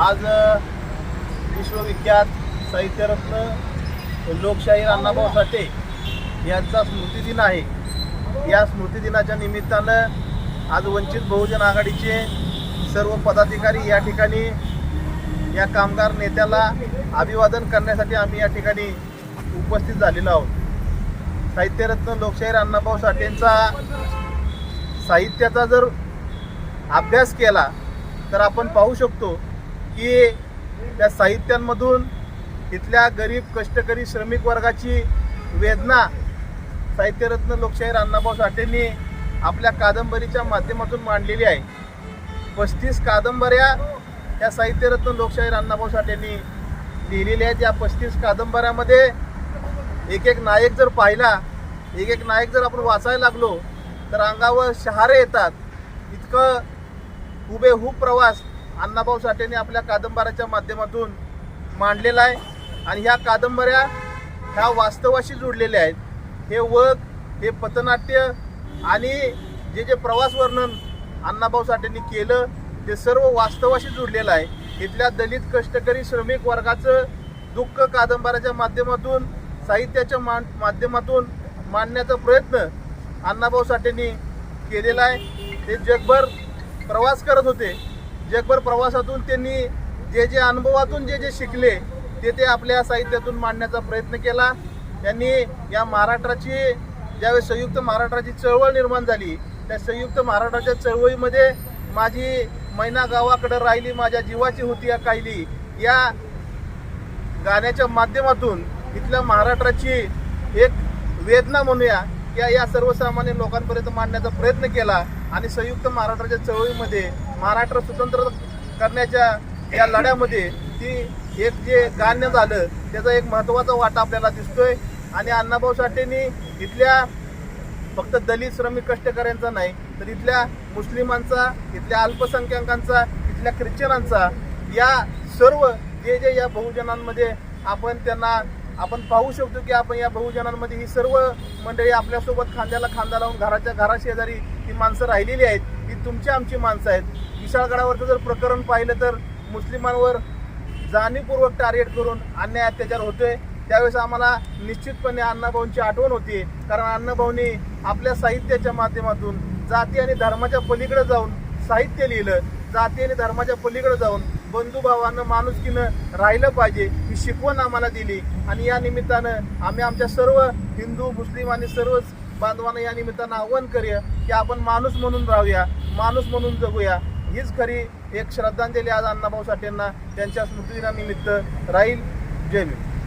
आज विश्वविख्यात साहित्यरत्न लोकशाहीर अण्णाभाऊ साठे यांचा स्मृतिदिन आहे. या स्मृतिदिनाच्या निमित्तानं आज वंचित बहुजन आघाडीचे सर्व पदाधिकारी या ठिकाणी या कामगार नेत्याला अभिवादन करण्यासाठी आम्ही या ठिकाणी उपस्थित झालेलो आहोत. साहित्यरत्न लोकशाहीर अण्णाभाऊ साठेंचा साहित्याचा जर अभ्यास केला तर आपण पाहू शकतो की त्या साहित्यांमधून इथल्या गरीब कष्टकरी श्रमिक वर्गाची वेदना साहित्यरत्न लोकशाहीर अण्णाभाऊ साठेंनी आपल्या कादंबरीच्या माध्यमातून मांडलेली आहे. पस्तीस कादंबऱ्या या साहित्यरत्न लोकशाहीर अण्णाभाऊ साठेंनी लिहिलेल्या आहेत. या पस्तीस कादंबऱ्यामध्ये एक एक नायक जर पाहिला एक एक नायक जर आपण वाचायला लागलो तर अंगावर शहारे येतात. इतकं हुबेहूब प्रवास अण्णाभाऊ साठेने आपल्या कादंबऱ्याच्या माध्यमातून मांडलेला आहे. आणि ह्या कादंबऱ्या ह्या वास्तवाशी जोडलेल्या आहेत. हे वग हे पथनाट्य आणि जे जे प्रवास वर्णन अण्णाभाऊ साठेंनी केलं ते सर्व वास्तवाशी जोडलेलं आहे. इथल्या दलित कष्टकरी श्रमिक वर्गाचं दुःख कादंबऱ्याच्या माध्यमातून साहित्याच्या मा माध्यमातून मांडण्याचा प्रयत्न अण्णाभाऊ साठेंनी केलेला आहे. ते जगभर प्रवास करत होते. जगभर प्रवासातून त्यांनी जे जे अनुभवातून जे जे शिकले ते ते आपल्या साहित्यातून मांडण्याचा प्रयत्न केला. त्यांनी या महाराष्ट्राची ज्यावेळेस संयुक्त महाराष्ट्राची चळवळ निर्माण झाली त्या संयुक्त महाराष्ट्राच्या चळवळीमध्ये माझी मैना गावाकडे राहिली माझ्या जीवाची होती या कायली या गाण्याच्या माध्यमातून इथल्या महाराष्ट्राची एक वेदना म्हणूया या या सर्वसामान्य लोकांपर्यंत मांडण्याचा प्रयत्न केला आणि संयुक्त महाराष्ट्राच्या चळवळीमध्ये महाराष्ट्र स्वतंत्र करण्याच्या या लढ्यामध्ये ती एक जे गाण्य झालं त्याचा एक महत्त्वाचा वाटा आपल्याला दिसतोय. आणि अण्णाभाऊ साठेंनी इथल्या फक्त दलित श्रमिक कष्टकऱ्यांचा नाही तर इथल्या मुस्लिमांचा इथल्या अल्पसंख्याकांचा इथल्या ख्रिश्चनांचा या सर्व जे जे या बहुजनांमध्ये आपण त्यांना आपण पाहू शकतो की आपण या बहुजनांमध्ये ही सर्व मंडळी आपल्यासोबत खांद्याला खांदा लावून घराच्या घराशेजारी ही माणसं राहिलेली आहेत. ही तुमची आमची माणसं आहेत. विशाळगडावरचं जर प्रकरण पाहिलं तर मुस्लिमांवर जाणीवपूर्वक टार्गेट करून अन्याय अत्याचार होतोय. त्यावेळेस आम्हाला निश्चितपणे अण्णाभाऊंची आठवण होती कारण अण्णाभाऊंनी आपल्या साहित्याच्या माध्यमातून जाती आणि धर्माच्या पलीकडे जाऊन साहित्य लिहिलं. जाती आणि धर्माच्या पलीकडे जाऊन बंधुभावानं माणुसकीनं राहिलं पाहिजे. शिकवण आम्हाला दिली. आणि या निमित्तानं आम्ही आमच्या सर्व हिंदू मुस्लिम आणि सर्वच बांधवांना या निमित्तानं आव्हान करूया की आपण माणूस म्हणून राहूया माणूस म्हणून जगूया. हीच खरी एक श्रद्धांजली आज अण्णाभाऊ साठेंना त्यांच्या स्मृतिदिनानिमित्त राहील. जय भीम.